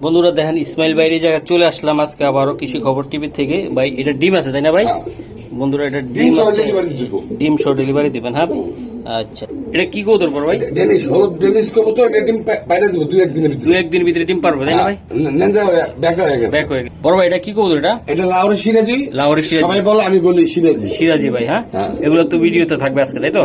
বন্ধুরা দেখেন ইসমাইল বাইরের জায়গায় চলে আসলাম আজকে আবারও কৃষি খবর টিভি থেকে। ভাই এটা ডিম আছে তাই না ভাই? হ্যাঁ। বন্ধুরা এটা ডিম ডিম সহ আছে। ডেলিভারি দিব। ডিম সহ ডেলিভারি দিবেন হ্যাঁ? আচ্ছা। এটা কি কৌতর পর ভাই? ডেনিশ হলুদ ডেনিশ করব তো এটা ডিম পা- বাইরে দিব দুই একদিনের ভিতরে। একদিন ভিতরে ডিম পারবে তাই না ভাই? নেন্দা ব্যাক হয়ে গেছে। ব্যাক হয়ে গেছে। বড় ভাই এটা কি কৌতর এটা? এটা লাউরি সিরাজি। লাউরি সিরাজি। সবাই বলে আমি বলি সিরাজি। সিরাজি ভাই হ্যাঁ? হ্যাঁ। এগুলো তো ভিডিওতে থাকবে আজকে তাই তো।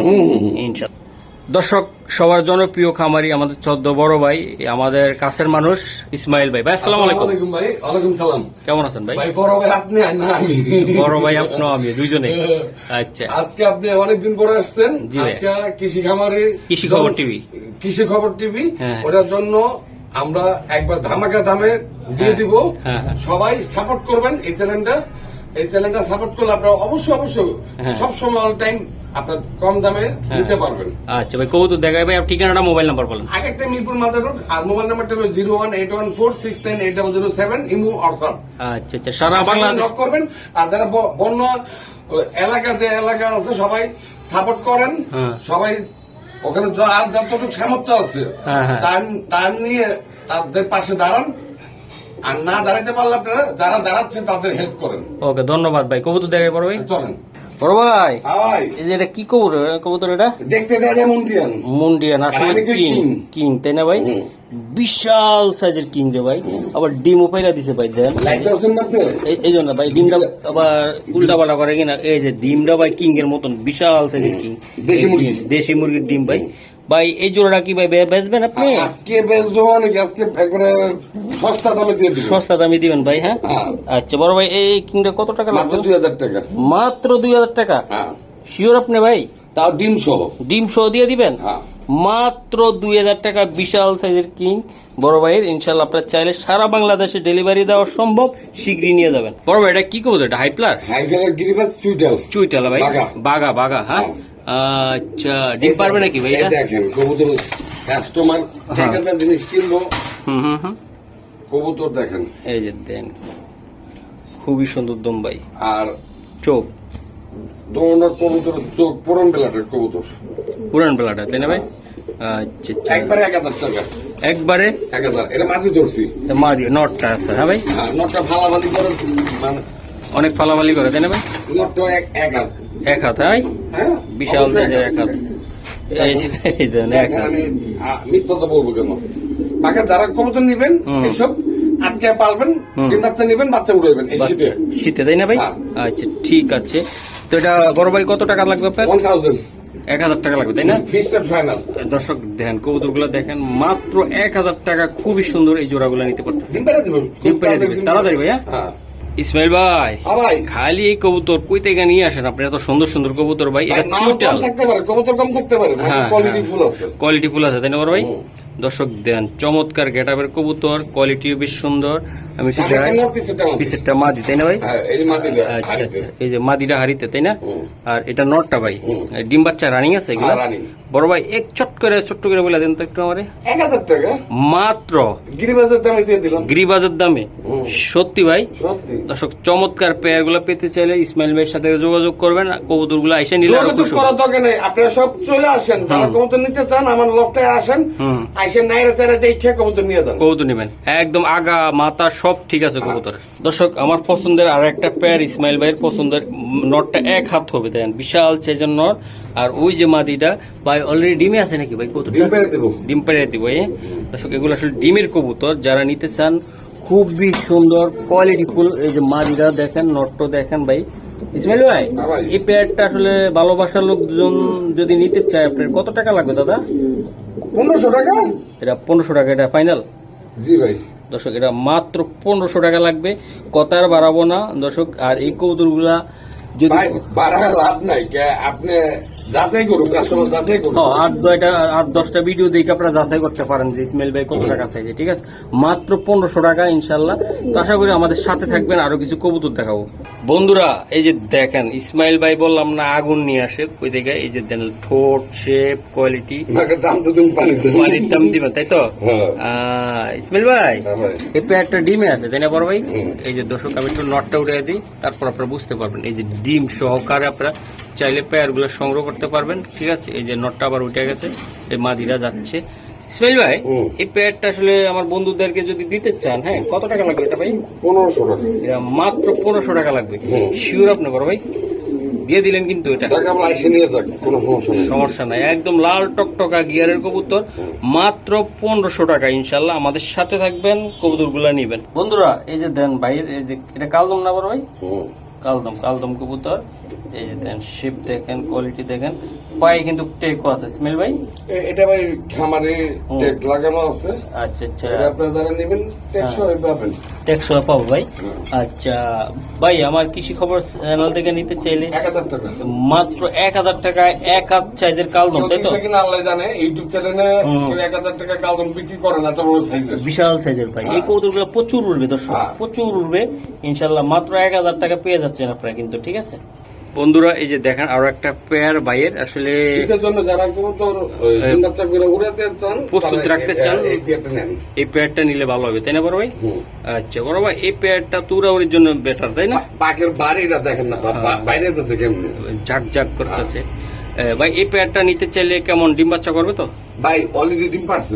ইনশাল্লাহ। দর্শক সবার জনপ্রিয় খামারি আমাদের চোদ্দ বড় ভাই আমাদের কাছের মানুষ ইসমাইল ভাই। ভাই আসসালামু আলাইকুম। ভাই ওয়ালাইকুম সালাম। কেমন আছেন ভাই? বড় ভাই আপনি না আমি। বড় ভাই আপনিও আমি দুইজনে। আচ্ছা। আজকে আপনি অনেকদিন পরে আসছেন। আজকে কৃষি খামারে কৃষি খবর টিভি। কৃষি খবর টিভি। হ্যাঁ। ওটার জন্য আমরা একবার ধামাকা দামে দিয়ে হ্যাঁ। দিব। হ্যাঁ। সবাই সাপোর্ট করবেন এই চ্যানেলটা এই চ্যানেলটা সাপোর্ট করলে আপনারা অবশ্যই অবশ্যই। সবসময় অল টাইম আপনার কম দামে নিতে পারবেন। আচ্ছা ভাই কবুতর দেখাই ভাই ঠিকানাটা মোবাইল নাম্বার বলেন। আগেরটা মিরপুর মাজার রোড আর মোবাইল নাম্বারটা হলো zero one eight one four six nine eight double zero seven imo WhatsApp. আচ্ছা আচ্ছা সারা বাংলাদেশ। নক করবেন আর যারা বন্য এলাকা যে এলাকা আছে সবাই সাপোর্ট করেন। হ্যাঁ। সবাই ওখানে আর যতটুকু সামর্থ্য আছে হ্যাঁ, হ্যাঁ। তার নিয়ে তাদের পাশে দাঁড়ান। আর না দাঁড়াইতে পারলে আপনারা যারা দাঁড়াচ্ছেন তাদের হেল্প করেন। ওকে ধন্যবাদ ভাই কবুতর দেখাই বড় ভাই। চলেন। বড় ভাই এই যে এটা কি কবুতর? কবুতর এটা? দেখতে দেয় যেমন দিয়ান মুন্ডিয়ান আসলে কিং কিং তাই না ভাই? বিশাল সাইজের কিং রে ভাই। আবার ডিম উপাইরা দিছে ভাই দেন। এই জন্য ভাই ডিমটা আবার উল্টা পাল্টা করে কিনা। এই যে ডিমটা ভাই কিং এর মতন বিশাল সাইজের কিং। দেশি মুরগি দেশি মুরগির ডিম ভাই। ভাই এই জোড়াটা কি ভাই বেচবেন আপনি? আজকে বেচবো মানে আজকে একবারে সস্তা দামে দিয়ে দিব সস্তা দামে দিবেন ভাই হ্যাঁ? হ্যাঁ। আচ্ছা বড় ভাই এই কিংটা কত টাকা মাত্র লাগবে দুই হাজার টাকা। মাত্র দুই হাজার টাকা? হ্যাঁ। শিওর আপনি ভাই? তাও ডিম সহ। ডিম সহ দিয়ে দিবেন? হ্যাঁ। মাত্র দুই হাজার টাকা বিশাল সাইজের কিং। বড় ভাইয়ের ইনশাল্লাহ আপনার চাইলে সারা বাংলাদেশে ডেলিভারি দেওয়া সম্ভব শীঘ্রই নিয়ে যাবেন। বড় ভাই এটা কি করব এটা হাইপ্লার? হাইফেলের গিরিবাস চুইটাল। চুইটালা ভাই। বাঘা। বাগা বাগা হ্যাঁ। আচ্ছা ডিম পারবে নাকি ভাই দেখেন কবুতর কাস্টমার হ্যাঁ। ঠিকাদার জিনিস কিনবো হুম হুম হুম। কবুতর দেখেন। এই যে দেন খুবই সুন্দর দম ভাই। আর চোখ। দোনোর কবুতর চোখ পুরন বেলাটের কবুতর। পুরান বেলাটা তাই না ভাই? আচ্ছা আচ্ছা। একবারে এক হাজার টাকা। একবারে? এক হাজার এটা মাঝে ধরছি। মা দিয়ে নটটা আছে হ্যাঁ ভাই? আর নটটা ভালাভালি করে মানে অনেক ফালাফালি করে তাই না ভাই? নটটা এক এক হাত। এক হাত হ্যাঁ হ্যাঁ বিশাল সাইজের এক হাত। এই দেন এক দেখেন হাত মিথ্যা বলব কেন? বাকি যারা কবুতর নিবেন এইসব আটকে পালবেন ডিম বাচ্চা নিবেন বাচ্চা উড়াইবেন এই শীতে। শীতে তাই না ভাই? হ্যাঁ। আচ্ছা ঠিক আছে। তো এটা বড় ভাই কত টাকা লাগবে আপনার? ওয়ান থাউজেন্ড এক হাজার টাকা লাগবে তাই না? দর্শক দেখেন কবুতরগুলো দেখেন মাত্র এক হাজার টাকা খুবই সুন্দর এই জোড়াগুলো নিতে পারতেছে। তাড়াতাড়ি ভাইয়া। হ্যাঁ ইসমাইল ভাই হ্যাঁ ভাই। খালি এই কবুতর কই থেকে নিয়ে আসেন আপনি? এত সুন্দর সুন্দর কবুতর ভাই এটা চুইটাল থাকতে পারে কবুতর কম থাকতে পারে হ্যাঁ, কোয়ালিটি হ্যাঁ। ফুল আছে। কোয়ালিটি ফুল আছে তাই না বড় ভাই। দর্শক দেন চমৎকার গেটাবের কবুতর কোয়ালিটিও বেশ সুন্দর। আমি। পিসেরটা মাদি তাই না ভাই? হ্যাঁ আচ্ছা আচ্ছা এই যে মাদিটা হারিতে তাই না? আর এটা নটটা ভাই। ডিম বাচ্চা রানিং আছে এগুলো? হ্যাঁ, বড় ভাই এক চট করে ছোট্ট করে বলে দেন তো একটু আমারে। এক হাজার টাকা? মাত্র। গিরিবাজের দামে দিয়ে দিলাম। গ্রিবাজের দামে। সত্যি ভাই। দর্শক চমৎকার পেয়ারগুলো পেতে চাইলে ইসমাইল ভাইয়ের সাথে যোগাযোগ করবেন কবুতরগুলো আইসা নিলে যোগাযোগ করার দরকার নেই। আপনারা সব চলে আসেন। যারা। কবুতর নিতে চান আমার লফটায় আসেন। আইসেন নাইরা চাইরা দেখে কবুতর নিয়ে যান। কবুতর নেবেন। একদম আগা মাথা সব ঠিক আছে কবুতর দর্শক আমার পছন্দের আর একটা পেয়ার ইসমাইল ভাইয়ের পছন্দের নটটা এক হাত হবে দেন বিশাল সেজন নট। আর ওই যে মাদিটা ভাই অলরেডি ডিমে আছে নাকি ভাই কবুতরটা? ডিম পেড়ে দেবো। ডিম পেড়ে দিব দর্শক এগুলো আসলে ডিমের কবুতর। যারা নিতে চান খুবই সুন্দর কোয়ালিটি ফুল এই যে মাদিরা দেখেন নটটো দেখেন ভাই ইসমাইল ভাই এই প্যাডটা আসলে ভালোবাসার লোকজন যদি নিতে চায় আপনার কত টাকা লাগবে দাদা? পনেরোশো টাকা? এটা পনেরোশো টাকা এটা ফাইনাল জি ভাই। দর্শক এটা মাত্র পনেরোশো টাকা লাগবে কথার বাড়াবো না। দর্শক আর এই কবুতরগুলা যদি বাড়া লাভ নাই আপনি যাচাই করুন কাস্টমার যাচাই করুন আট দয়টা আট দশটা ভিডিও দেখে আপনারা যাচাই করতে পারেন যে ইসমাইল ভাই কত টাকা চাইছে ঠিক আছে? মাত্র পনেরোশো টাকা ইনশাল্লাহ। তো আশা করি আমাদের সাথে থাকবেন আরও কিছু কবুতর দেখাবো। বন্ধুরা এই যে দেখেন ইসমাইল ভাই বললাম না আগুন নিয়ে আসে। ওই দেখে? এই যে দেন ঠোঁট শেপ কোয়ালিটি দাম তো তুমি পানির দাম দিবেন তাই তো? হ্যাঁ। আহ, ইসমাইল ভাই হ্যাঁ ভাই। এই পেয়ারটা ডিমে আছে তাই না বড় ভাই? এই যে দর্শক আমি একটু নটটা উঠে দিই তারপর আপনারা বুঝতে পারবেন। এই যে ডিম সহকারে আপনারা চাইলে পেয়ার পেয়ারগুলো সংগ্রহ করতে পারবেন। ঠিক আছে এই যে নটটা আবার উঠে গেছে এই মাদিরা যাচ্ছে। ইসমাইল ভাই এই পেয়ারটা আসলে আমার বন্ধুদেরকে যদি দিতে চান হ্যাঁ কত টাকা লাগবে এটা ভাই? পনেরোশো টাকা। এটা মাত্র পনেরোশো টাকা লাগবে। শিওর আপনি বড় ভাই? দিয়ে দিলেন কিন্তু এটা। সমস্যা নাই। একদম লাল টকটকা গিয়ারের কবুতর মাত্র পনেরোশো টাকা ইনশাল্লাহ। আমাদের সাথে থাকবেন কবুতরগুলা নিবেন। বন্ধুরা এই যে দেন ভাইয়ের এই যে এটা কালদম না বড় ভাই। কালদম কালদম কবুতর। এই যে দেন শেপ দেখেন কোয়ালিটি দেখেন। পায়ে কিন্তু টেকও আছে। স্মেল ভাই? এটা ভাই খামারে টেক লাগানো আছে। আচ্ছা আচ্ছা। এটা আপনারা যারা নেবেন টেক হ্যাঁ। সহ পাবেন। টেকশো পাবো ভাই। আচ্ছা ভাই আমার কৃষি খবর চ্যানেল থেকে নিতে চাইলে এক হাজার টাকা। মাত্র এক হাজার টাকায় এক হাত সাইজের কালদম তাই তো? দিচ্ছে কিনা আল্লাহ জানে ইউটিউব চ্যানেলে হুম। কেউ এক হাজার টাকা কালদম বিক্রি করে না তো বড় সাইজের বিশাল সাইজের ভাই। এই কৌতুকগুলো প্রচুর উঠবে দর্শক। হ্যাঁ। প্রচুর উঠবে ইনশাল্লাহ মাত্র এক হাজার টাকা পেয়ে যাচ্ছেন আপনারা কিন্তু ঠিক আছে? বন্ধুরা এই যে দেখেন আরও একটা পেয়ার বাইয়ের আসলে প্রস্তুত রাখতে চান? এই পেয়ারটা নেন। এই পেয়ারটা নিলে ভালো হবে তাই না বড় ভাই? আচ্ছা বড় ভাই এই পেয়ারটা তুরাউরির জন্য বেটার তাই না? পাকের বাড়িটা দেখেন না বা- বাইরে যাক যাক করতেছে। ভাই এই পেয়ারটা নিতে চাইলে কেমন? ডিম বাচ্চা করবে তো? ভাই অলরেডি ডিম পারছে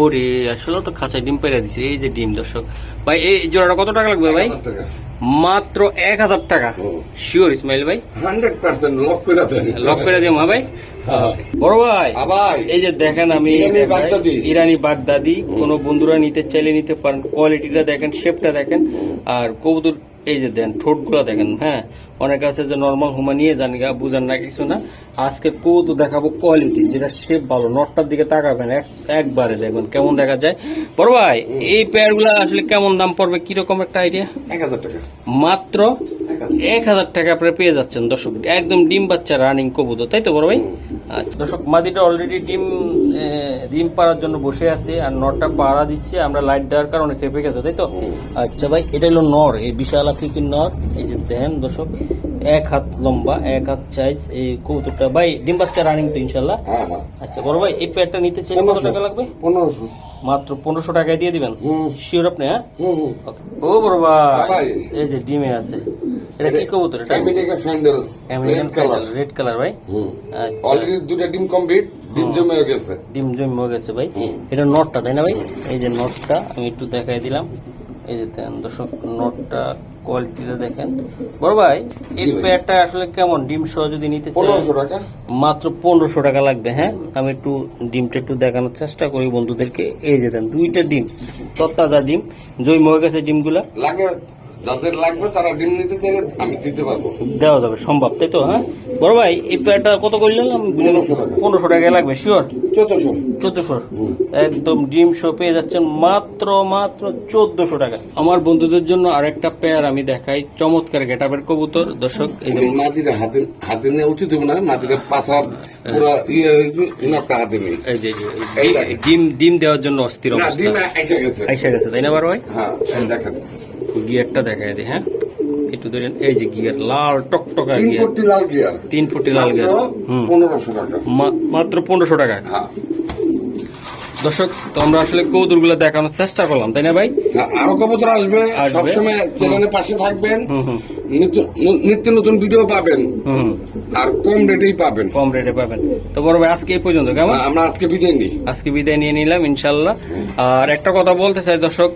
ওরে আসলে তো খাঁচায় ডিম পেরে দিছে। এই যে ডিম দর্শক। ভাই এই জোড়াটা কত টাকা লাগবে ভাই? মাত্র এক হাজার টাকা। শিওর ইসমাইল ভাই। হান্ড্রেড পার্সেন্ট লক করে দেন। লক করে দিও মা ভাই? হ্যাঁ। বড় ভাই হ্যাঁ ভাই। এই যে দেখেন আমি ইরানি বাগদাদি। ইরানি বাগদাদি। কোন বন্ধুরা নিতে চাইলে নিতে পারেন। কোয়ালিটিটা দেখেন শেপটা দেখেন। আর কবুতর এই যে দেন ঠোঁটগুলো দেখেন হ্যাঁ? অনেক আছে যে নর্মাল হুমা নিয়ে যান গা বুঝান না কিছু না। আজকে কবুতর দেখাবো কোয়ালিটি যেটা শেপ ভালো। নটটার দিকে তাকাবেন এক- একবারে দেখবেন কেমন দেখা যায়। বড় ভাই এই পেয়ারগুলো আসলে কেমন দাম পড়বে? কীরকম একটা আইডিয়া এক হাজার টাকা। মাত্র এক হাজার। টাকা আপনারা পেয়ে যাচ্ছেন দর্শক। একদম ডিম বাচ্চা রানিং কবুতর তাই তো বড় ভাই? আচ্ছা দর্শক মাদিটা অলরেডি ডিম ডিম পাড়ার জন্য বসে আছে আর নরটা পাড়া দিচ্ছে আমরা লাইট দেওয়ার কারণে খেপে গেছে তাই তো? আচ্ছা ভাই এটা হলো নর এই বিশাল আকৃতির নর। এই যে দেখেন দর্শক এক হাত লম্বা এক হাত সাইজ এই কবুতরটা। ভাই ডিম বাচ্চা রানিং তো ইনশাল্লাহ? হ্যাঁ হ্যাঁ। আচ্ছা বড় ভাই এই প্যাডটা নিতে চাই কত টাকা লাগবে? পনেরোশো। মাত্র পনেরোশো টাকায় দিয়ে দিবেন? শিওর আপনি হ্যাঁ? ও বড় ভাই। এই যে ডিমে আছে। এটা কি কবুতর এটা? American sandal American colour red colour ভাই। আচ্ছা। অলরেডি দুটা ডিম কমপ্লিট ডিম জমে গেছে। ডিম জমে গেছে ভাই। এটা নটটা তাই না ভাই? এই যে নটটা আমি একটু দেখাই দিলাম। এই যে দর্শক নোটটা কোয়ালিটিটা দেখেন। বড় ভাই এই পেয়ারটা আসলে কেমন? ডিম সহ যদি নিতে চাই মাত্র পনেরোশো টাকা লাগবে হ্যাঁ? আমি একটু ডিমটা একটু দেখানোর চেষ্টা করি বন্ধুদেরকে। এই যে দেন দুইটা ডিম তত্তাজা ডিম জৈম হয়ে গেছে ডিমগুলা। লাগে যাদের লাগবে তারা ডিম নিতে চাইলে আমি দিতে পারব। দেওয়া যাবে সম্ভব তাই তো হ্যাঁ? বড় ভাই এই পেয়ারটা কত ভুলে গেছি। পনেরোশো টাকা। লাগবে শিওর চোদ্দশো। চোদ্দশো। একদম ডিম শো পেয়ে যাচ্ছেন মাত্র মাত্র চোদ্দশো টাকা। আমার বন্ধুদের জন্য আরেকটা পেয়ার আমি দেখাই চমৎকার গেটাবের কবুতর। দর্শক মাটিটা হাতে হাতে নিয়ে উচিত হবে না মাটিটা পাশা পুরো ইয়ে হাতে নেই ডিম- ডিম দেওয়ার জন্য অস্থির অবস্থা। এসে গেছে। তাই না বারো ভাই? হ্যাঁ দেখেন। গিয়ারটা দেখাই দিই হ্যাঁ? একটু ধরেন এই যে গিয়ার লাল টকটকা গিয়ার। তিন ফুটি লাল গিয়ার। পনেরোশো টাকা। মাত্র পনেরোশো টাকা। হ্যাঁ। দর্শক তো আমরা আসলে কৌতুরগুলো দেখানোর চেষ্টা করলাম তাই না ভাই? আরও কবুতর আসবে আসবে। সবসময় চ্যানেলের পাশে থাকবেন হুম হুম। নিত্য- নতুন ভিডিও পাবেন। আর কম রেটেই পাবেন। কম রেটে পাবেন। তো বড় ভাই আজকে এই পর্যন্ত কেমন? আমরা আজকে বিদায় নিই। আজকে বিদায় নিয়ে নিলাম ইনশাল্লাহ আর একটা কথা বলতে চাই দর্শক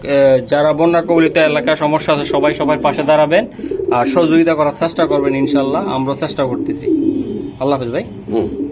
যারা বন্যা কবলিত এলাকায় সমস্যা আছে সবাই সবাই পাশে দাঁড়াবেন আর সহযোগিতা করার চেষ্টা করবেন ইনশাল্লাহ আমরা চেষ্টা করতেছি। আল্লাহ হাফিজ ভাই। হুম।